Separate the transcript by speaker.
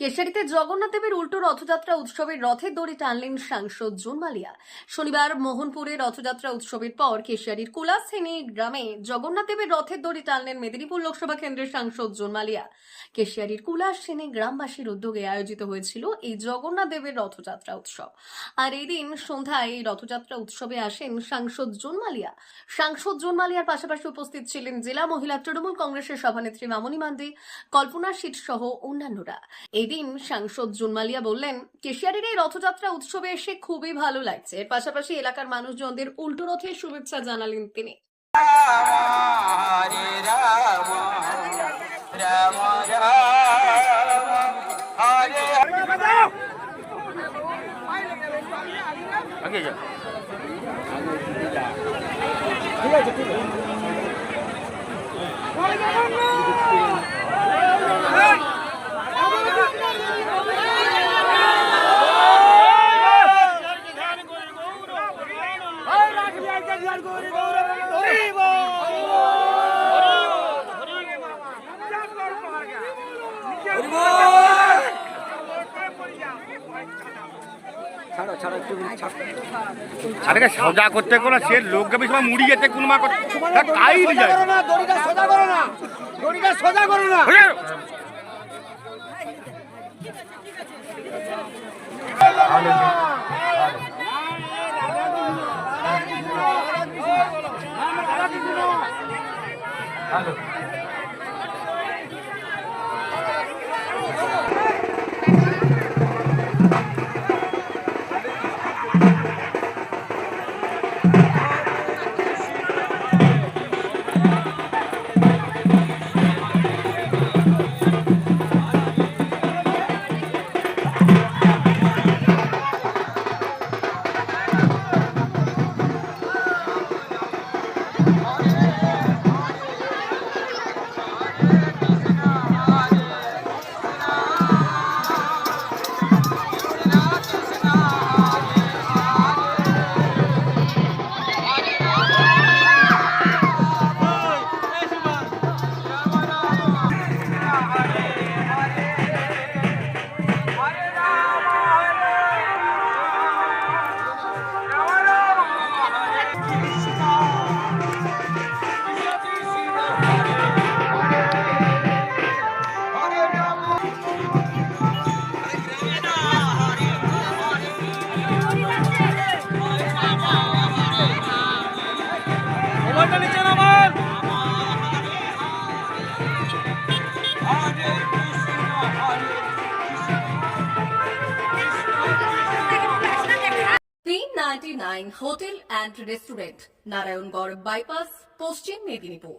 Speaker 1: কেশারিতে জগন্নাথ দেবের উল্টো রথযাত্রা উৎসবের রথের দড়ি টানলেন সাংসদ জুন মালিয়া শনিবার মোহনপুরে রথযাত্রা উৎসবের পর কেশিয়ারির কুলাসেনী গ্রামে জগন্নাথ দেবের রথের দড়ি টানলেন মেদিনীপুর লোকসভা কেন্দ্রের সাংসদ জুন মালিয়া কেশিয়ারির কুলাসেনী গ্রামবাসীর উদ্যোগে আয়োজিত হয়েছিল এই জগন্নাথ দেবের রথযাত্রা উৎসব। আর এই দিন সন্ধ্যায় এই রথযাত্রা উৎসবে আসেন সাংসদ জুন মালিয়া সাংসদ জুন মালিয়ার পাশাপাশি উপস্থিত ছিলেন জেলা মহিলা তৃণমূল কংগ্রেসের সভানেত্রী মামনি মান্ডি, কল্পনা শীত সহ অন্যান্যরা। এদিন সাংসদ জুনমালিয়া বললেন কেশিয়ারির এই রথযাত্রা উৎসবে এসে খুবই ভালো লাগছে। এর পাশাপাশি এলাকার মানুষজনদের উল্টো রথের শুভেচ্ছা জানালেন তিনি।
Speaker 2: হরে রাম রাম রাম
Speaker 3: আরে সাজা করতে কোনো সে লোক গাবি সময় মুড়ি যেতে কোন মা করতে তাই যায়
Speaker 4: করো না দড়িটা সোজা করো না দড়িটা সোজা করো না।
Speaker 1: Hello 99 hotel and restaurant Narayangarh bypass Paschim Medinipur